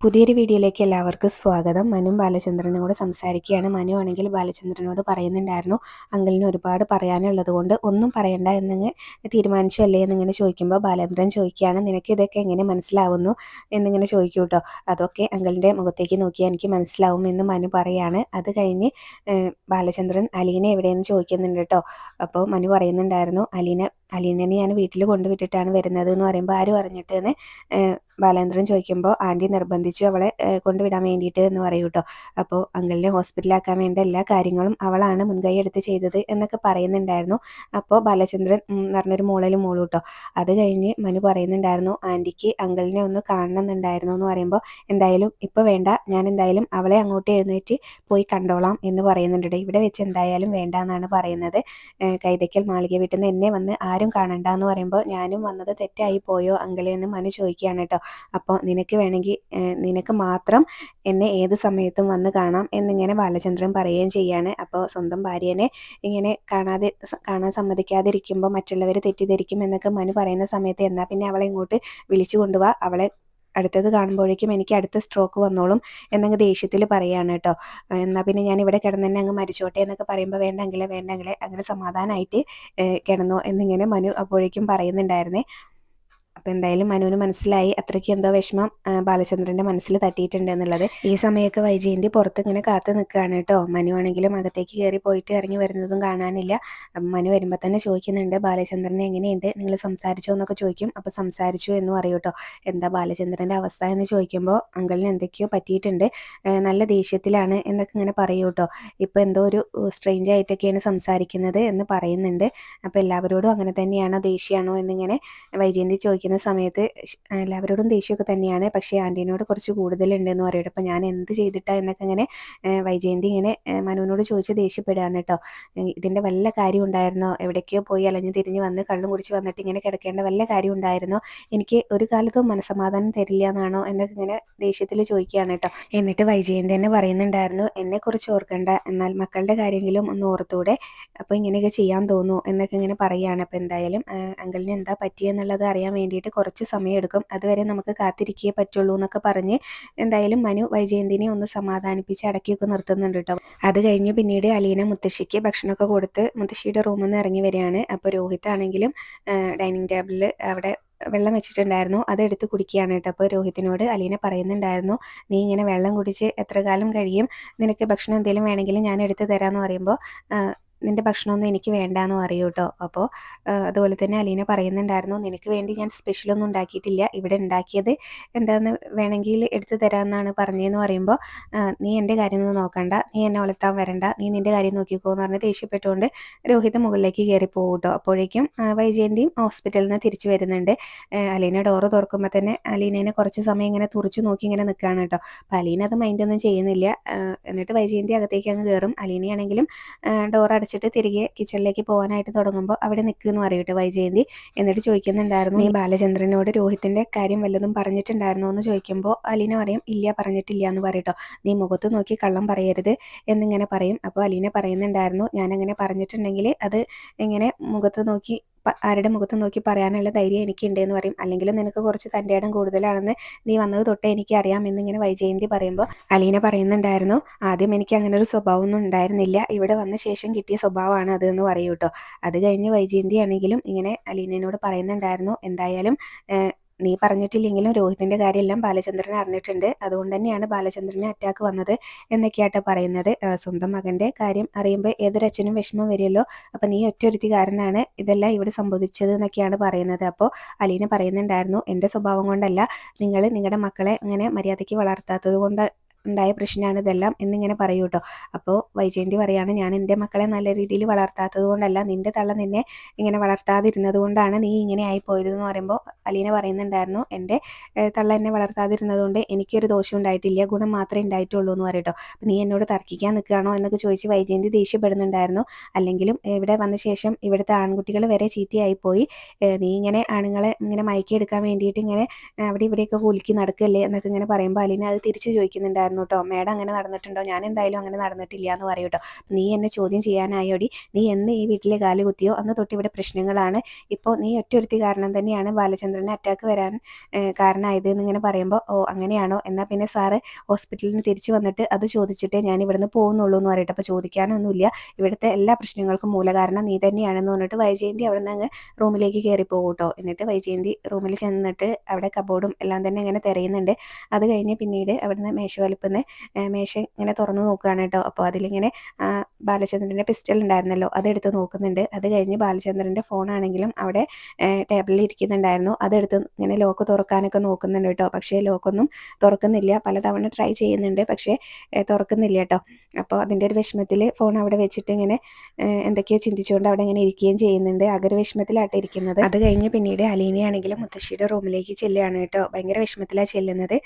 പുതിയൊരു വീഡിയോയിലേക്ക് എല്ലാവർക്കും സ്വാഗതം. മനു ബാലചന്ദ്രനോട് സംസാരിക്കുകയാണ്. മനു ആണെങ്കിൽ ബാലചന്ദ്രനോട് പറയുന്നുണ്ടായിരുന്നു. അങ്കിളിന് ഒരുപാട് പറയാനുള്ളത് കൊണ്ട് ഒന്നും പറയണ്ട എന്നിങ്ങ് തീരുമാനിച്ചു അല്ലേ എന്നിങ്ങനെ ചോദിക്കുമ്പോൾ ബാലചന്ദ്രൻ ചോദിക്കുകയാണ് നിനക്ക് ഇതൊക്കെ എങ്ങനെ മനസ്സിലാവുന്നു? എന്നിങ്ങനെ ചോദിക്കൂ കേട്ടോ. അതൊക്കെ അങ്കിളിന്റെ മുഖത്തേക്ക് നോക്കിയാൽ എനിക്ക് മനസ്സിലാവും എന്ന് മനു പറയാണ്. അത് കഴിഞ്ഞ് ബാലചന്ദ്രൻ അലീനെ എവിടെയെന്ന് ചോദിക്കുന്നുണ്ട് കേട്ടോ. അപ്പോൾ മനു പറയുന്നുണ്ടായിരുന്നു അലീന അലീനനെ ഞാൻ വീട്ടിൽ കൊണ്ടുവിട്ടിട്ടാണ് വരുന്നത് എന്ന് പറയുമ്പോൾ ആരും പറഞ്ഞിട്ട് എന്ന് ബാലേന്ദ്രൻ ചോദിക്കുമ്പോൾ ആന്റി നിർബന്ധിച്ചു അവളെ കൊണ്ടുവിടാൻ വേണ്ടിയിട്ട് എന്ന് പറയൂ കേട്ടോ അപ്പോൾ അങ്കിളിനെ ഹോസ്പിറ്റലാക്കാൻ വേണ്ട എല്ലാ കാര്യങ്ങളും അവളാണ് മുൻകൈ എടുത്ത് ചെയ്തത് എന്നൊക്കെ പറയുന്നുണ്ടായിരുന്നു. അപ്പോൾ ബാലചന്ദ്രൻ പറഞ്ഞൊരു മോളലും മോളു കേട്ടോ അത് കഴിഞ്ഞ് മനു പറയുന്നുണ്ടായിരുന്നു ആന്റിക്ക് അങ്കിളിനെ ഒന്ന് കാണണമെന്നുണ്ടായിരുന്നു എന്ന് പറയുമ്പോൾ എന്തായാലും ഇപ്പോൾ വേണ്ട ഞാൻ എന്തായാലും അവളെ അങ്ങോട്ട് എഴുന്നേറ്റ് പോയി കണ്ടോളാം എന്ന് പറയുന്നുണ്ട് ഇവിടെ വെച്ച് എന്തായാലും വേണ്ട എന്നാണ് പറയുന്നത്. കൈതയ്ക്കൽ മാളിക വീട്ടിൽ നിന്ന് എന്നെ വന്ന് ആരും കാണണ്ട എന്ന് പറയുമ്പോൾ ഞാനും വന്നത് തെറ്റായി പോയോ അങ്കിളെ എന്ന് മനു ചോദിക്കുകയാണ് കേട്ടോ അപ്പോൾ നിനക്ക് വേണമെങ്കിൽ നിനക്ക് മാത്രം എന്നെ ഏത് സമയത്തും വന്ന് കാണാം എന്നിങ്ങനെ ബാലചന്ദ്രൻ പറയുകയും ചെയ്യാണ്. അപ്പോൾ സ്വന്തം ഭാര്യനെ ഇങ്ങനെ കാണാതെ കാണാൻ സമ്മതിക്കാതിരിക്കുമ്പോൾ മറ്റുള്ളവർ തെറ്റിദ്ധരിക്കും എന്നൊക്കെ മനു പറയുന്ന സമയത്ത് എന്നാൽ പിന്നെ അവളെ ഇങ്ങോട്ട് വിളിച്ചു കൊണ്ടുപോവാ അവളെ അടുത്തത് കാണുമ്പോഴേക്കും എനിക്ക് അടുത്ത സ്ട്രോക്ക് വന്നോളും എന്നങ്ങ് ദേഷ്യത്തിൽ പറയാണ് കേട്ടോ. എന്നാൽ പിന്നെ ഞാൻ ഇവിടെ കിടന്ന് തന്നെ അങ്ങ് മരിച്ചോട്ടെ എന്നൊക്കെ പറയുമ്പോൾ വേണ്ടെങ്കിലേ വേണ്ടെങ്കിലേ അങ്ങനെ സമാധാനമായിട്ട് കിടന്നോ എന്നിങ്ങനെ മനു അപ്പോഴേക്കും പറയുന്നുണ്ടായിരുന്നേ. അപ്പോൾ എന്തായാലും മനുവിന് മനസ്സിലായി അത്രയ്ക്ക് എന്തോ വിഷമം ബാലചന്ദ്രന്റെ മനസ്സിൽ തട്ടിയിട്ടുണ്ട് എന്നുള്ളത്. ഈ സമയമൊക്കെ വൈജയന്തി പുറത്ത് ഇങ്ങനെ കാത്തു നിൽക്കുകയാണ് കേട്ടോ. മനു ആണെങ്കിലും അകത്തേക്ക് കയറി പോയിട്ട് ഇറങ്ങി വരുന്നതും കാണാനില്ല. മനു വരുമ്പോൾ തന്നെ ചോദിക്കുന്നുണ്ട് ബാലചന്ദ്രൻ എങ്ങനെയുണ്ട്? നിങ്ങൾ സംസാരിച്ചോ എന്നൊക്കെ ചോദിക്കും. അപ്പോൾ സംസാരിച്ചു എന്ന് പറയൂ എന്താ ബാലചന്ദ്രന്റെ അവസ്ഥ എന്ന് ചോദിക്കുമ്പോൾ അങ്കിളിന് എന്തൊക്കെയോ പറ്റിയിട്ടുണ്ട്. നല്ല ദേഷ്യത്തിലാണ് എന്നൊക്കെ ഇങ്ങനെ പറയൂ കേട്ടോ. ഇപ്പോൾ എന്തോ ഒരു സ്ട്രെയിഞ്ച് ആയിട്ടൊക്കെയാണ് സംസാരിക്കുന്നത് എന്ന് പറയുന്നുണ്ട്. അപ്പോൾ എല്ലാവരോടും അങ്ങനെ തന്നെയാണോ? ദേഷ്യമാണോ എന്നിങ്ങനെ വൈജയന്തി ചോദിക്കുന്നത് ഇരിക്കുന്ന സമയത്ത് എല്ലാവരോടും ദേഷ്യമൊക്കെ തന്നെയാണ്. പക്ഷേ ആന്റീനോട് കുറച്ച് കൂടുതലുണ്ടെന്ന് പറയും അപ്പോൾ ഞാൻ എന്ത് ചെയ്തിട്ടാ എന്നൊക്കെ ഇങ്ങനെ വൈജയന്തി ഇങ്ങനെ മനുവിനോട് ചോദിച്ച് ദേഷ്യപ്പെടുകയാണ് കേട്ടോ. ഇതിന്റെ വല്ല കാര്യം ഉണ്ടായിരുന്നോ? എവിടേക്കോ പോയി അലഞ്ഞു തിരിഞ്ഞ് വന്ന് കള്ളും കുടിച്ച് വന്നിട്ട് ഇങ്ങനെ കിടക്കേണ്ട വല്ല കാര്യം ഉണ്ടായിരുന്നോ? എനിക്ക് ഒരു കാലത്തും മനസമാധാനം തരില്ല എന്നാണോ? എന്നൊക്കെ ഇങ്ങനെ ദേഷ്യത്തിൽ ചോദിക്കുകയാണ് കേട്ടോ. എന്നിട്ട് വൈജയന്തി തന്നെ പറയുന്നുണ്ടായിരുന്നു എന്നെക്കുറിച്ച് ഓർക്കണ്ട. എന്നാൽ മക്കളുടെ കാര്യമെങ്കിലും ഒന്ന് ഓർത്തൂടെ. അപ്പോൾ ഇങ്ങനെയൊക്കെ ചെയ്യാൻ തോന്നുന്നു എന്നൊക്കെ ഇങ്ങനെ പറയുകയാണ്. അപ്പോൾ എന്തായാലും അങ്കിളിന് എന്താ പറ്റിയെന്നുള്ളത് അറിയാൻ വേണ്ടിയിട്ട് വേണ്ടിയിട്ട് കുറച്ച് സമയം എടുക്കും അതുവരെ നമുക്ക് കാത്തിരിക്കേ പറ്റുള്ളൂ എന്നൊക്കെ പറഞ്ഞ് എന്തായാലും മനു വൈജയന്തിനെ ഒന്ന് സമാധാനിപ്പിച്ച് അടക്കിയൊക്കെ നിർത്തുന്നുണ്ട് കേട്ടോ. അത് കഴിഞ്ഞ് പിന്നീട് അലീന മുത്തശ്ശിക്ക് ഭക്ഷണമൊക്കെ കൊടുത്ത് മുത്തശ്ശിയുടെ റൂമിൽ നിന്ന് ഇറങ്ങി വരികയാണ്. അപ്പോൾ രോഹിത് ആണെങ്കിലും ഡൈനിങ് ടേബിളിൽ അവിടെ വെള്ളം വെച്ചിട്ടുണ്ടായിരുന്നു. അത് എടുത്ത് കുടിക്കുകയാണ് കേട്ടോ. അപ്പോൾ രോഹിത്തിനോട് അലീന പറയുന്നുണ്ടായിരുന്നു നീ ഇങ്ങനെ വെള്ളം കുടിച്ച് എത്ര കാലം കഴിയും? നിനക്ക് ഭക്ഷണം എന്തെങ്കിലും വേണമെങ്കിലും ഞാൻ എടുത്ത് തരാമെന്ന് പറയുമ്പോൾ നിന്റെ ഭക്ഷണമൊന്നും എനിക്ക് വേണ്ടാന്ന് പറയൂ കേട്ടോ അപ്പോൾ അതുപോലെ തന്നെ അലീന പറയുന്നുണ്ടായിരുന്നു നിനക്ക് വേണ്ടി ഞാൻ സ്പെഷ്യലൊന്നും ഉണ്ടാക്കിയിട്ടില്ല. ഇവിടെ ഉണ്ടാക്കിയത് എന്താന്ന് വേണമെങ്കിൽ എടുത്തു തരാമെന്നാണ് പറഞ്ഞതെന്ന് പറയുമ്പോൾ നീ എന്റെ കാര്യം ഒന്നും നോക്കണ്ട. നീ എന്നെ വളർത്താൻ വരണ്ട. നീ നിന്റെ കാര്യം നോക്കിക്കോ എന്ന് പറഞ്ഞ് ദേഷ്യപ്പെട്ടുകൊണ്ട് രോഹിത മുകളിലേക്ക് കയറി പോകും കേട്ടോ അപ്പോഴേക്കും വൈജയന്തിയും ഹോസ്പിറ്റലിൽ നിന്ന് തിരിച്ചു വരുന്നുണ്ട്. അലീന ഡോറ് തുറക്കുമ്പോൾ തന്നെ അലീനേനെ കുറച്ച് സമയം ഇങ്ങനെ തുറച്ചു നോക്കി ഇങ്ങനെ നിൽക്കുകയാണ് കേട്ടോ അപ്പോൾ അലീന അത് മൈൻഡൊന്നും ചെയ്യുന്നില്ല. എന്നിട്ട് വൈജയന്തി അകത്തേക്ക് അങ്ങ് കയറും അലീനയാണെങ്കിലും ഡോർ അടച്ച് വെച്ചിട്ട് തിരികെ കിച്ചണിലേക്ക് പോകാനായിട്ട് തുടങ്ങുമ്പോൾ അവിടെ നിൽക്കുമെന്ന് പറയട്ടെ വൈജയന്തി. എന്നിട്ട് ചോദിക്കുന്നുണ്ടായിരുന്നു ഈ ബാലചന്ദ്രനോട് രോഹിത്തിന്റെ കാര്യം വല്ലതും പറഞ്ഞിട്ടുണ്ടായിരുന്നോ? എന്ന് ചോദിക്കുമ്പോൾ അലീന പറയും ഇല്ല പറഞ്ഞിട്ടില്ല എന്ന് പറയട്ടോ. നീ മുഖത്ത് നോക്കി കള്ളം പറയരുത് എന്നിങ്ങനെ പറയും. അപ്പോൾ അലീന പറയുന്നുണ്ടായിരുന്നു ഞാൻ അങ്ങനെ പറഞ്ഞിട്ടുണ്ടെങ്കിൽ അത് ഇങ്ങനെ മുഖത്ത് നോക്കി ആരുടെ മുഖത്ത് നോക്കി പറയാനുള്ള ധൈര്യം എനിക്കുണ്ട് എന്ന് പറയും. അല്ലെങ്കിൽ നിനക്ക് കുറച്ച് തന്റെ ഇടം കൂടുതലാണെന്ന് നീ വന്നത് തൊട്ടേ എനിക്ക് അറിയാം എന്നിങ്ങനെ വൈജയന്തി പറയുമ്പോൾ അലീന പറയുന്നുണ്ടായിരുന്നു ആദ്യം എനിക്ക് അങ്ങനെ ഒരു സ്വഭാവമൊന്നും ഉണ്ടായിരുന്നില്ല. ഇവിടെ വന്ന ശേഷം കിട്ടിയ സ്വഭാവമാണ് അത് എന്ന് പറയൂ അത് കഴിഞ്ഞ് വൈജയന്തി ആണെങ്കിലും ഇങ്ങനെ അലീനയോട് പറയുന്നുണ്ടായിരുന്നു എന്തായാലും നീ പറഞ്ഞിട്ടില്ലെങ്കിലും രോഹിതിന്റെ കാര്യമെല്ലാം ബാലചന്ദ്രൻ അറിഞ്ഞിട്ടുണ്ട്. അതുകൊണ്ട് തന്നെയാണ് ബാലചന്ദ്രന് അറ്റാക്ക് വന്നത് എന്നൊക്കെയാട്ടോ പറയുന്നത്. സ്വന്തം മകന്റെ കാര്യം അറിയുമ്പോൾ ഏതൊരച്ഛനും വിഷമം വരുമല്ലോ. അപ്പം നീ ഒറ്റൊരുത്തി കാരനാണ് ഇതെല്ലാം ഇവിടെ സംഭവിച്ചത് എന്നൊക്കെയാണ് പറയുന്നത്. അപ്പോൾ അലീന പറയുന്നുണ്ടായിരുന്നു എന്റെ സ്വഭാവം കൊണ്ടല്ല. നിങ്ങൾ നിങ്ങളുടെ മക്കളെ അങ്ങനെ മര്യാദയ്ക്ക് വളർത്താത്തത് കൊണ്ട് ഉണ്ടായ പ്രശ്നമാണ് ഇതെല്ലാം എന്നിങ്ങനെ പറയൂ കേട്ടോ അപ്പോൾ വൈജയന്തി പറയാണ് ഞാൻ എന്റെ മക്കളെ നല്ല രീതിയിൽ വളർത്താത്തത് കൊണ്ടല്ല നിന്റെ തള്ള നിന്നെ ഇങ്ങനെ വളർത്താതിരുന്നത് കൊണ്ടാണ് നീ ഇങ്ങനെ ആയി പോയതെന്ന് പറയുമ്പോൾ അലീന പറയുന്നുണ്ടായിരുന്നു എന്റെ തള്ള എന്നെ വളർത്താതിരുന്നത് കൊണ്ട് എനിക്കൊരു ദോഷം ഉണ്ടായിട്ടില്ല ഗുണം മാത്രമേ ഉണ്ടായിട്ടുള്ളൂ എന്ന് പറയട്ടോ. അപ്പം നീ എന്നോട് തർക്കിക്കാൻ നിൽക്കുകയാണോ എന്നൊക്കെ ചോദിച്ച് വൈജയന്തി ദേഷ്യപ്പെടുന്നുണ്ടായിരുന്നു. അല്ലെങ്കിലും ഇവിടെ വന്ന ശേഷം ഇവിടുത്തെ ആൺകുട്ടികൾ വരെ ചീത്തയായി പോയി നീ ഇങ്ങനെ ആണുങ്ങളെ ഇങ്ങനെ മയക്കിയെടുക്കാൻ വേണ്ടിയിട്ട് ഇങ്ങനെ അവിടെ ഇവിടെയൊക്കെ കുലുക്കി നടക്കല്ലേ എന്നൊക്കെ ഇങ്ങനെ പറയുമ്പോൾ അലീന അത് തിരിച്ചു ചോദിക്കുന്നുണ്ടായിരുന്നു. പറയുന്നുണ്ടായിരുന്നു കേട്ടോ മേഡം അങ്ങനെ നടന്നിട്ടുണ്ടോ? ഞാൻ എന്തായാലും അങ്ങനെ നടന്നിട്ടില്ല എന്ന് പറയും കേട്ടോ നീ എന്നെ ചോദ്യം ചെയ്യാനായോടി. നീ എന്ന് ഈ വീട്ടിലെ കാൽ കുത്തിയോ? അന്ന് തൊട്ട് ഇവിടെ പ്രശ്നങ്ങളാണ്. ഇപ്പോൾ നീ ഒറ്റൊരുത്തി കാരണം തന്നെയാണ് ബാലചന്ദ്രന് അറ്റാക്ക് വരാൻ കാരണമായത് എന്നിങ്ങനെ പറയുമ്പോൾ ഓ അങ്ങനെയാണോ? എന്നാൽ പിന്നെ സാറ് ഹോസ്പിറ്റലിൽ നിന്ന് തിരിച്ചു വന്നിട്ട് അത് ചോദിച്ചിട്ടേ ഞാൻ ഇവിടുന്ന് പോകുന്നുള്ളൂ എന്ന് പറയട്ടെ. അപ്പോൾ ചോദിക്കാനൊന്നുമില്ല. ഇവിടുത്തെ എല്ലാ പ്രശ്നങ്ങൾക്കും മൂലകാരണം നീ തന്നെയാണെന്ന് പറഞ്ഞിട്ട് വൈജയന്തി അവിടെ നിന്ന് റൂമിലേക്ക് കയറി പോകും കേട്ടോ എന്നിട്ട് വൈജയന്തി റൂമിൽ ചെന്നിട്ട് അവിടെ കബോർഡും എല്ലാം തന്നെ ഇങ്ങനെ തിരയുന്നുണ്ട്. അത് കഴിഞ്ഞ് പിന്നീട് അവിടുന്ന് മേശ വലിപ്പുന്ന മേശ ഇങ്ങനെ തുറന്നു നോക്കുകയാണ് കേട്ടോ. അപ്പോൾ അതിലിങ്ങനെ ബാലചന്ദ്രന്റെ പിസ്റ്റൽ ഉണ്ടായിരുന്നല്ലോ അതെടുത്ത് നോക്കുന്നുണ്ട്. അത് കഴിഞ്ഞ് ബാലചന്ദ്രന്റെ ഫോണാണെങ്കിലും അവിടെ ടേബിളിൽ ഇരിക്കുന്നുണ്ടായിരുന്നു. അതെടുത്ത് ഇങ്ങനെ ലോക്ക് തുറക്കാനൊക്കെ നോക്കുന്നുണ്ട് കേട്ടോ. പക്ഷേ ലോക്കൊന്നും തുറക്കുന്നില്ല. പലതവണ ട്രൈ ചെയ്യുന്നുണ്ട് പക്ഷേ തുറക്കുന്നില്ല കേട്ടോ. അപ്പോൾ അതിന്റെ ഒരു വിഷമത്തിൽ ഫോൺ അവിടെ വെച്ചിട്ട് ഇങ്ങനെ എന്തൊക്കെയോ ചിന്തിച്ചുകൊണ്ട് അവിടെ ഇങ്ങനെ ഇരിക്കുകയും ചെയ്യുന്നുണ്ട്. അകര വിഷമത്തിലായിട്ട് ഇരിക്കുന്നത്. അത് കഴിഞ്ഞ് പിന്നീട് അലീനയാണെങ്കിലും മുത്തശ്ശിയുടെ റൂമിലേക്ക് ചെല്ലുകയാണ് കേട്ടോ. ഭയങ്കര വിഷമത്തിലാണ് ചെല്ലുന്നത്.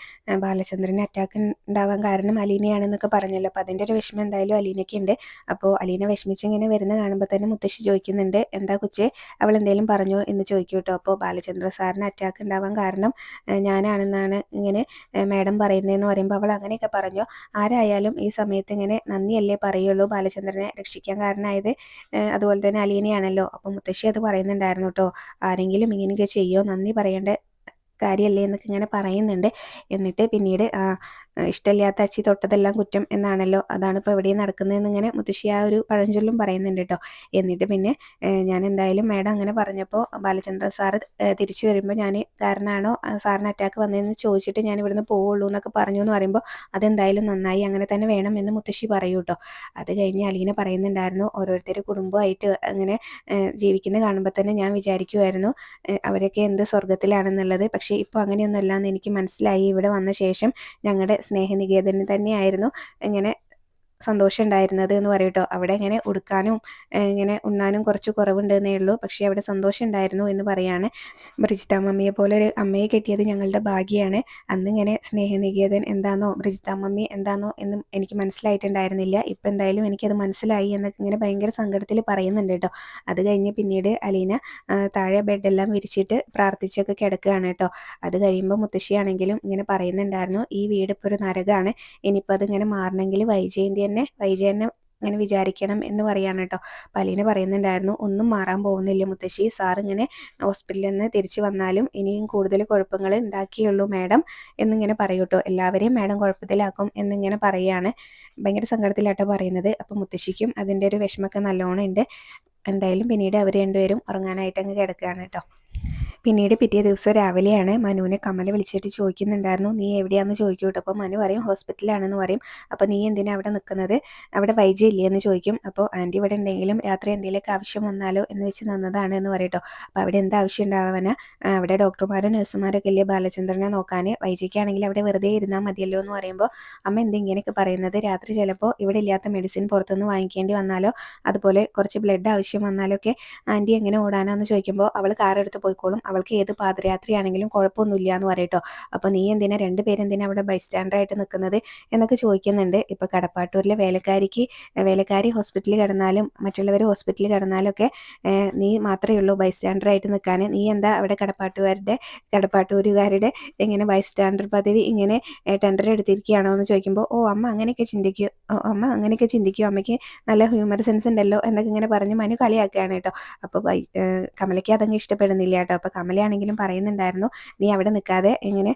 ബാലചന്ദ്രന് അറ്റാക്ക് ഉണ്ടാവാൻ കാരണം അലീനയാണെന്നൊക്കെ പറഞ്ഞല്ലോ. അപ്പോൾ അതിന്റെ ഒരു വിഷമം എന്തായാലും അലീനയ്ക്ക് ഉണ്ട് അപ്പോൾ അലീന വിഷമിച്ച് ഇങ്ങനെ വരുന്ന കാണുമ്പോൾ തന്നെ മുത്തശ്ശി ചോദിക്കുന്നുണ്ട് എന്താ കൊച്ചെ അവൾ എന്തെങ്കിലും പറഞ്ഞു എന്ന് ചോദിക്കും കേട്ടോ അപ്പോൾ ബാലചന്ദ്ര സാറിന് അറ്റാക്ക് ഉണ്ടാവാൻ കാരണം ഞാനാണെന്നാണ് ഇങ്ങനെ മാഡം പറയുന്നതെന്ന് പറയുമ്പോൾ അവൾ അങ്ങനെയൊക്കെ പറഞ്ഞു. ആരായാലും ഈ സമയത്ത് ഇങ്ങനെ നന്ദിയല്ലേ പറയുള്ളൂ. ബാലചന്ദ്രനെ രക്ഷിക്കാൻ കാരണമായത് അതുപോലെ തന്നെ അലീനയാണല്ലോ. അപ്പോൾ മുത്തശ്ശി അത് പറയുന്നുണ്ടായിരുന്നു കേട്ടോ ആരെങ്കിലും ഇങ്ങനെയൊക്കെ ചെയ്യോ? നന്ദി പറയേണ്ട കാര്യമല്ലേ എന്നൊക്കെ ഇങ്ങനെ പറയുന്നുണ്ട്. എന്നിട്ട് പിന്നീട് ഇഷ്ടമില്ലാത്ത അച്ചി തൊട്ടതെല്ലാം കുറ്റം എന്നാണല്ലോ. അതാണ് ഇപ്പോൾ എവിടെയും നടക്കുന്നതെന്ന് ഇങ്ങനെ മുത്തശ്ശി ആ ഒരു പഴഞ്ചൊല്ലും പറയുന്നുണ്ട് കേട്ടോ. എന്നിട്ട് പിന്നെ ഞാൻ എന്തായാലും മാഡം അങ്ങനെ പറഞ്ഞപ്പോൾ ബാലചന്ദ്ര സാറ് തിരിച്ചു വരുമ്പോൾ ഞാൻ കാരണമാണോ സാറിന് അറ്റാക്ക് വന്നതെന്ന് ചോദിച്ചിട്ട് ഞാൻ ഇവിടുന്ന് പോവുള്ളൂ എന്നൊക്കെ പറഞ്ഞു എന്ന് പറയുമ്പോൾ അതെന്തായാലും നന്നായി അങ്ങനെ തന്നെ വേണം എന്ന് മുത്തശ്ശി പറയൂ കേട്ടോ. അത് കഴിഞ്ഞ് അലീന പറയുന്നുണ്ടായിരുന്നു ഓരോരുത്തർ കുടുംബമായിട്ട് അങ്ങനെ ജീവിക്കുന്നത് കാണുമ്പോൾ തന്നെ ഞാൻ വിചാരിക്കുമായിരുന്നു അവരൊക്കെ എന്ത് സ്വർഗത്തിലാണെന്നുള്ളത് പക്ഷേ ഇപ്പോൾ അങ്ങനെയൊന്നുമല്ല എന്ന് എനിക്ക് മനസ്സിലായി. ഇവിടെ വന്ന ശേഷം ഞങ്ങളുടെ സ്നേഹനികേതന് തന്നെയായിരുന്നു. ഇങ്ങനെ സന്തോഷം ഉണ്ടായിരുന്നത് എന്ന് പറയട്ടോ. അവിടെ ഇങ്ങനെ ഉടുക്കാനും ഇങ്ങനെ ഉണ്ണാനും കുറച്ച് കുറവുണ്ടെന്നേ ഉള്ളൂ. പക്ഷേ അവിടെ സന്തോഷം ഉണ്ടായിരുന്നു എന്ന് പറയാണ്. ബ്രിജിത മമ്മിയെ പോലെ ഒരു അമ്മയെ കിട്ടിയത് ഞങ്ങളുടെ ഭാഗ്യമാണ് അന്ന് ഇങ്ങനെ സ്നേഹനികേതൻ എന്താണോ ബ്രിജിത മമ്മി എന്താണോ എന്നും എനിക്ക് മനസ്സിലായിട്ടുണ്ടായിരുന്നില്ല. ഇപ്പം എന്തായാലും എനിക്കത് മനസ്സിലായി എന്നൊക്കെ ഇങ്ങനെ ഭയങ്കര സങ്കടത്തിൽ പറയുന്നുണ്ട് കേട്ടോ. അത് കഴിഞ്ഞ് പിന്നീട് അലീന താഴെ ബെഡെല്ലാം വിരിച്ചിട്ട് പ്രാർത്ഥിച്ചൊക്കെ കിടക്കുകയാണ് കേട്ടോ. അത് കഴിയുമ്പോൾ മുത്തശ്ശിയാണെങ്കിലും ഇങ്ങനെ പറയുന്നുണ്ടായിരുന്നു ഈ വീട് ഇപ്പോൾ ഒരു നരകമാണ് ഇനിയിപ്പോൾ അതിങ്ങനെ മാറണമെങ്കിൽ വൈജയന്തി തന്നെ വൈജയനെ ഇങ്ങനെ വിചാരിക്കണം എന്ന് പറയാണ് കേട്ടോ. പലീന പറയുന്നുണ്ടായിരുന്നു ഒന്നും മാറാൻ പോകുന്നില്ല മുത്തശ്ശി. സാർ ഇങ്ങനെ ഹോസ്പിറ്റലിൽ നിന്ന് തിരിച്ചു വന്നാലും ഇനിയും കൂടുതൽ കുഴപ്പങ്ങൾ ഉണ്ടാക്കിയുള്ളൂ മാഡം എന്നിങ്ങനെ പറയൂ കേട്ടോ. എല്ലാവരെയും മാഡം കുഴപ്പത്തിലാക്കും എന്നിങ്ങനെ പറയുകയാണ് ഭയങ്കര സങ്കടത്തിലാട്ടോ പറയുന്നത്. അപ്പം മുത്തശ്ശിക്കും അതിന്റെ ഒരു വിഷമമൊക്കെ നല്ലോണം ഉണ്ട്. എന്തായാലും പിന്നീട് അവർ രണ്ടുപേരും ഉറങ്ങാനായിട്ട് അങ്ങ് കിടക്കുകയാണ് കേട്ടോ. പിന്നീട് പിറ്റേ ദിവസം രാവിലെയാണ് മനുവിനെ കമല വിളിച്ചിട്ട് ചോദിക്കുന്നുണ്ടായിരുന്നു നീ എവിടെയാണെന്ന് ചോദിക്കും കേട്ടോ അപ്പോൾ മനു പറയും ഹോസ്പിറ്റലാണെന്ന് പറയും. അപ്പോൾ നീ എന്തിനാണ് അവിടെ നിൽക്കുന്നത് അവിടെ വൈജി ഇല്ലേ എന്ന് ചോദിക്കും. അപ്പോൾ ആന്റി ഇവിടെ ഉണ്ടെങ്കിലും രാത്രി എന്തെങ്കിലുമൊക്കെ ആവശ്യം വന്നാലോ എന്ന് വെച്ച് നിന്നതാണ് എന്ന് പറയട്ടോ. അപ്പോൾ അവിടെ എന്ത് ആവശ്യം ഉണ്ടാവാനാ? അവിടെ ഡോക്ടർമാരും നഴ്സുമാരൊക്കെ ഇല്ലേ? ബാലചന്ദ്രനെ നോക്കാൻ വൈജയ്ക്കാണെങ്കിൽ അവിടെ വെറുതെ ഇരുന്നാൽ മതിയല്ലോ എന്ന് പറയുമ്പോൾ അമ്മ എന്ത് പറയുന്നത്? രാത്രി ചിലപ്പോൾ ഇവിടെ ഇല്ലാത്ത മെഡിസിൻ പുറത്തുനിന്ന് വാങ്ങിക്കേണ്ടി വന്നാലോ? അതുപോലെ കുറച്ച് ബ്ലഡ് ആവശ്യം വന്നാലോ ഒക്കെ ആന്റി എങ്ങനെ ഓടാനാന്ന് ചോദിക്കുമ്പോൾ അവൾ കാർ എടുത്ത് പോയിക്കോളും. അവൾക്ക് ഏത് പാദയാത്രയാണെങ്കിലും കുഴപ്പമൊന്നുമില്ല എന്ന് പറയട്ടോ. അപ്പോൾ നീ എന്തിനാ രണ്ട് പേരെന്തിനാ അവിടെ ബൈസ്റ്റാൻഡറായിട്ട് നിൽക്കുന്നത് എന്നൊക്കെ ചോദിക്കുന്നുണ്ട്. ഇപ്പോൾ കടപ്പാട്ടൂരിലെ വേലക്കാരിക്ക് വേലക്കാരി ഹോസ്പിറ്റലിൽ കിടന്നാലും മറ്റുള്ളവർ ഹോസ്പിറ്റലിൽ കിടന്നാലും ഒക്കെ നീ മാത്രമേ ഉള്ളൂ ബൈസ്റ്റാൻഡറായിട്ട് നിൽക്കാൻ നീ എന്താ അവിടെ കടപ്പാട്ടുകാരുടെ കടപ്പാട്ടൂരുകാരുടെ ഇങ്ങനെ ബൈസ്റ്റാൻഡർ പദവി ഇങ്ങനെ ടെൻഡർ എടുത്തിരിക്കുകയാണോ എന്ന് ചോദിക്കുമ്പോൾ ഓ അമ്മ അങ്ങനെയൊക്കെ ചിന്തിക്കൂ. അമ്മ അങ്ങനെയൊക്കെ ചിന്തിക്കൂ. അമ്മയ്ക്ക് നല്ല ഹ്യൂമർ സെൻസ് ഉണ്ടല്ലോ എന്നൊക്കെ ഇങ്ങനെ പറഞ്ഞ് മനു കളിയാക്കുകയാണ് കേട്ടോ. അപ്പോൾ കമലയ്ക്ക് അതങ്ങ് ഇഷ്ടപ്പെടുന്നില്ല കേട്ടോ. അപ്പോൾ കമലയാണെങ്കിലും പറയുന്നുണ്ടായിരുന്നു നീ അവിടെ നിൽക്കാതെ ഇങ്ങനെ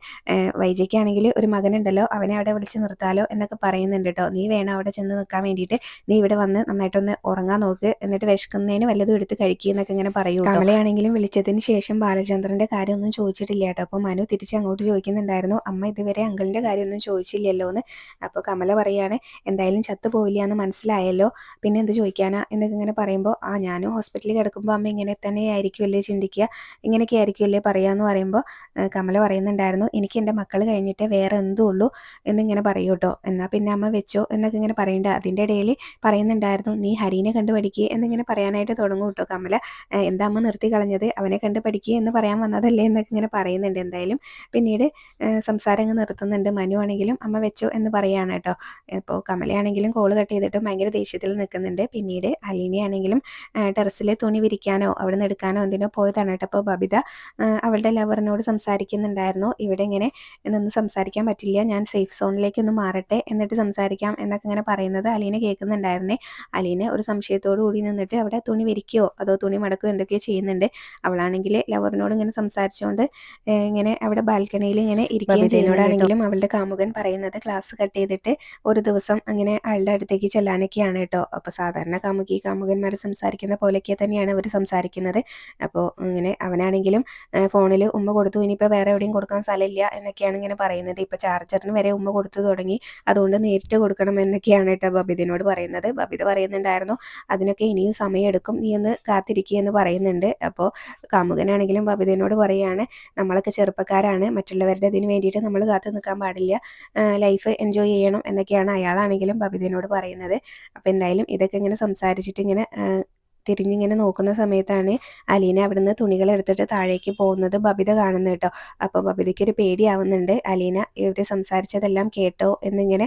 വൈജയ്ക്കാണെങ്കിൽ ഒരു മകനുണ്ടല്ലോ അവനെ അവിടെ വിളിച്ച് നിർത്താലോ എന്നൊക്കെ പറയുന്നുണ്ട് കേട്ടോ നീ വേണം അവിടെ ചെന്ന് നിൽക്കാൻ വേണ്ടിയിട്ട്. നീ ഇവിടെ വന്ന് നന്നായിട്ടൊന്ന് ഉറങ്ങാൻ നോക്ക്. എന്നിട്ട് വിശക്കുന്നതിന് വല്ലതും എടുത്ത് കഴിക്കുക എന്നൊക്കെ ഇങ്ങനെ പറയൂ കമലയാണെങ്കിലും വിളിച്ചതിന് ശേഷം ബാലചന്ദ്രന്റെ കാര്യമൊന്നും ചോദിച്ചിട്ടില്ല കേട്ടോ അപ്പോൾ മനു തിരിച്ച് അങ്ങോട്ട് ചോദിക്കുന്നുണ്ടായിരുന്നു അമ്മ ഇതുവരെ അങ്കിളിന്റെ കാര്യമൊന്നും ചോദിച്ചില്ലല്ലോ എന്ന്. അപ്പോൾ കമല പറയാണ് എന്തായാലും ചത്തു പോയില്ല എന്ന് മനസ്സിലായല്ലോ. പിന്നെ എന്ത് ചോദിക്കാനാ? എന്നൊക്കെ ഇങ്ങനെ പറയുമ്പോൾ ആ ഞാനും ഹോസ്പിറ്റലിൽ കിടക്കുമ്പോൾ അമ്മ ഇങ്ങനെ തന്നെ ആയിരിക്കുമല്ലേ ചിന്തിക്കുക ഇങ്ങനെയൊക്കെ ആയിരിക്കുമല്ലേ പറയാമെന്ന് പറയുമ്പോൾ കമല പറയുന്നുണ്ടായിരുന്നു എനിക്ക് എന്റെ മക്കൾ കഴിഞ്ഞിട്ട് വേറെ എന്തും ഉള്ളൂ എന്നിങ്ങനെ പറയൂ കേട്ടോ. എന്നാൽ പിന്നെ അമ്മ വെച്ചോ എന്നൊക്കെ ഇങ്ങനെ പറയണ്ട. അതിന്റെ ഇടയിൽ പറയുന്നുണ്ടായിരുന്നു നീ ഹരീനെ കണ്ടു പഠിക്കുക എന്നിങ്ങനെ പറയാനായിട്ട് തുടങ്ങും കേട്ടോ കമല. എന്താ അമ്മ നിർത്തി കളഞ്ഞത്? അവനെ കണ്ട് പഠിക്കുക എന്ന് പറയാൻ വന്നതല്ലേ എന്നൊക്കെ ഇങ്ങനെ പറയുന്നുണ്ട് എന്തായാലും. പിന്നീട് സംസാരം നിർത്തുന്നുണ്ട്. മനു ആണെങ്കിലും അമ്മ വെച്ചോ എന്ന് പറയുകയാണ് കേട്ടോ. ഇപ്പോൾ കമലയാണെങ്കിലും കോൾ കട്ട് ചെയ്തിട്ട് ഭയങ്കര ദേഷ്യത്തിൽ നിൽക്കുന്നുണ്ട്. പിന്നീട് അലീനയാണെങ്കിലും ടെറസിലെ തുണി വിരിക്കാനോ അവിടെ നിന്ന് എടുക്കാനോ എന്തിനോ പോയതാണ് കേട്ടോ. അപ്പോൾ ബബിത അവളുടെ ലവറിനോട് സംസാരിക്കുന്നുണ്ടായിരുന്നു. ഇവിടെ ഇങ്ങനെ നിന്ന് സംസാരിക്കാൻ പറ്റില്ല. ഞാൻ സേഫ് സോണിലേക്ക് ഒന്ന് മാറട്ടെ എന്നിട്ട് സംസാരിക്കാം എന്നൊക്കെ ഇങ്ങനെ പറയുന്നത് അലീനെ കേൾക്കുന്നുണ്ടായിരുന്നേ. അലീനെ ഒരു സംശയത്തോടു കൂടി നിന്നിട്ട് അവിടെ തുണി വിരിക്കുകയോ അതോ തുണി മടക്കുകയോ എന്തൊക്കെയോ ചെയ്യുന്നുണ്ട്. അവളാണെങ്കിൽ ലവറിനോട് ഇങ്ങനെ സംസാരിച്ചുകൊണ്ട് ഇങ്ങനെ അവിടെ ബാൽക്കണിയിൽ ഇങ്ങനെ ഇരിക്കുന്നതിനോടാണെങ്കിലും അവളുടെ കാമുകൻ പറയുന്നത് ക്ലാസ് കട്ട് ചെയ്തിട്ട് ഒരു ദിവസം അങ്ങനെ അയാളുടെ അടുത്തേക്ക് ചെല്ലാനൊക്കെയാണ് കേട്ടോ. അപ്പോൾ സാധാരണ കാമുകി കാമുകന്മാർ സംസാരിക്കുന്ന പോലെയൊക്കെ തന്നെയാണ് അവർ സംസാരിക്കുന്നത്. അപ്പോൾ ഇങ്ങനെ അവനാണെങ്കിലും ഫോണിൽ ഉമ്മ കൊടുത്തു ഇനിയിപ്പോൾ വേറെ എവിടെയും കൊടുക്കാൻ സ്ഥലമില്ല എന്നൊക്കെയാണ് ഇങ്ങനെ പറയുന്നത്. ഇപ്പോൾ ചാർജറിന് വരെ ഉമ്മ കൊടുത്തു തുടങ്ങി. അതുകൊണ്ട് നേരിട്ട് കൊടുക്കണം എന്നൊക്കെയാണ് കേട്ടോ ബബിതിനോട് പറയുന്നത്. ബബിത പറയുന്നുണ്ടായിരുന്നു അതിനൊക്കെ ഇനിയും സമയമെടുക്കും. നീ ഒന്ന് കാത്തിരിക്കുക എന്ന് പറയുന്നുണ്ട്. അപ്പോൾ കാമുകനാണെങ്കിലും ബബിതനോട് പറയുകയാണ് നമ്മളൊക്കെ ചെറുപ്പക്കാരാണ്. മറ്റുള്ളവരുടെ ഇതിന് വേണ്ടിയിട്ട് നമ്മൾ കാത്തു നിൽക്കാൻ പാടില്ല. ലൈഫ് എൻജോയ് ചെയ്യണം എന്നൊക്കെയാണ് അയാളാണെങ്കിലും ബബിതനോട് പറയുന്നത്. അപ്പോൾ എന്തായാലും ഇതൊക്കെ ഇങ്ങനെ സംസാരിച്ചിട്ട് ഇങ്ങനെ തിരിഞ്ഞിങ്ങനെ നോക്കുന്ന സമയത്താണ് അലീന അവിടുന്ന് തുണികൾ എടുത്തിട്ട് താഴേക്ക് പോകുന്നത് ബബിത കാണുന്നത് കേട്ടോ. അപ്പോൾ ബബിതയ്ക്ക് ഒരു പേടിയാവുന്നുണ്ട്. അലീന ഇവർ സംസാരിച്ചതെല്ലാം കേട്ടോ എന്നിങ്ങനെ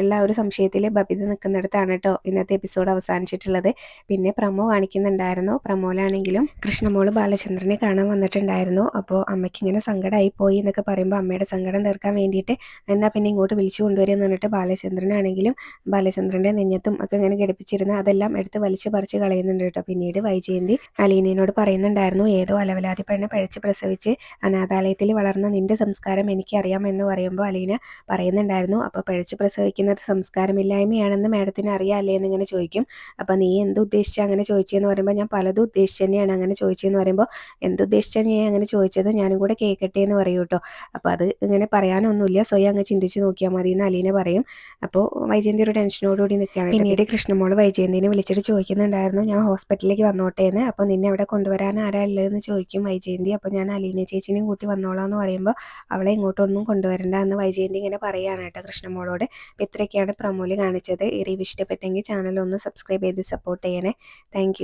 ഉള്ള ഒരു സംശയത്തിൽ ബബിത നിൽക്കുന്നിടത്താണ് കേട്ടോ ഇന്നത്തെ എപ്പിസോഡ് അവസാനിച്ചിട്ടുള്ളത്. പിന്നെ പ്രമോ കാണിക്കുന്നുണ്ടായിരുന്നു. പ്രമോലാണെങ്കിലും കൃഷ്ണമോൾ ബാലചന്ദ്രനെ കാണാൻ വന്നിട്ടുണ്ടായിരുന്നു. അപ്പോൾ അമ്മയ്ക്ക് ഇങ്ങനെ സങ്കടമായി പോയി എന്നൊക്കെ പറയുമ്പോൾ അമ്മയുടെ സങ്കടം തീർക്കാൻ വേണ്ടിയിട്ട് എന്നാൽ പിന്നെ ഇങ്ങോട്ട് വിളിച്ചു കൊണ്ടുവരുമെന്ന് പറഞ്ഞിട്ട് ബാലചന്ദ്രനാണെങ്കിലും ബാലചന്ദ്രന്റെ നെഞ്ഞത്തും ഒക്കെ ഇങ്ങനെ ഘടിപ്പിച്ചിരുന്ന അതെല്ലാം എടുത്ത് വലിച്ചു പറിച്ച് കളയുന്നുണ്ട്. പറയുന്നുണ്ട് കേട്ടോ. പിന്നീട് വൈജയന്തി അലീനയോട് പറയുന്നുണ്ടായിരുന്നു ഏതോ അലവലാതി പെണ്ണെ പഴച്ച് പ്രസവിച്ച് അനാഥാലയത്തിൽ വളർന്ന നിന്റെ സംസ്കാരം എനിക്കറിയാം എന്ന് പറയുമ്പോൾ അലീന പറയുന്നുണ്ടായിരുന്നു അപ്പോൾ പഴച്ച് പ്രസവിക്കുന്നത് സംസ്കാരമില്ലായ്മയാണെന്ന് മാഡത്തിന് അറിയാമല്ലേ എന്നിങ്ങനെ ചോദിക്കും. അപ്പോൾ നീ എന്ത് ഉദ്ദേശിച്ചാൽ അങ്ങനെ ചോദിച്ചതെന്ന് പറയുമ്പോൾ ഞാൻ പലതും ഉദ്ദേശിച്ച് തന്നെയാണ് അങ്ങനെ ചോദിച്ചതെന്ന് പറയുമ്പോൾ എന്തുദ്ദേശിച്ചാണ് ഞാൻ അങ്ങനെ ചോദിച്ചത്? ഞാനും കൂടെ കേൾക്കട്ടെ എന്ന് പറയൂ കേട്ടോ അപ്പോൾ അത് ഇങ്ങനെ പറയാനൊന്നുമില്ല. സ്വയം അങ്ങ് ചിന്തിച്ച് നോക്കിയാൽ മതി എന്ന് അലീന പറയും. അപ്പോൾ വൈജയന്തി ഒരു ടെൻഷനോടുകൂടി നിൽക്കുകയാണ്. പിന്നീട് കൃഷ്ണമോൾ വൈജയന്തിനെ വിളിച്ചിട്ട് ചോദിക്കുന്നുണ്ടായിരുന്നു ഞാൻ ഹോസ്പിറ്റലിലേക്ക് വന്നോട്ടേന്ന്. അപ്പോൾ നിന്നെ അവിടെ കൊണ്ടുവരാൻ ആരാ ഉള്ളതെന്ന് ചോദിക്കും വൈജയന്തി. അപ്പോൾ ഞാൻ അലീന ചേച്ചിനെയും കൂട്ടി വന്നോളാം എന്ന് പറയുമ്പോൾ അവളെ ഇങ്ങോട്ടൊന്നും കൊണ്ടുവരണ്ട എന്ന് വൈജയന്തി ഇങ്ങനെ പറയുകയാണ് കേട്ടോ കൃഷ്ണമോളോട്. അപ്പോൾ ഇത്രയൊക്കെയാണ് പ്രമോൽ കാണിച്ചത്. ഈ ഇഷ്ടപ്പെട്ടെങ്കിൽ ചാനൽ ഒന്ന് സബ്സ്ക്രൈബ് ചെയ്ത് സപ്പോർട്ട് ചെയ്യണേ. താങ്ക്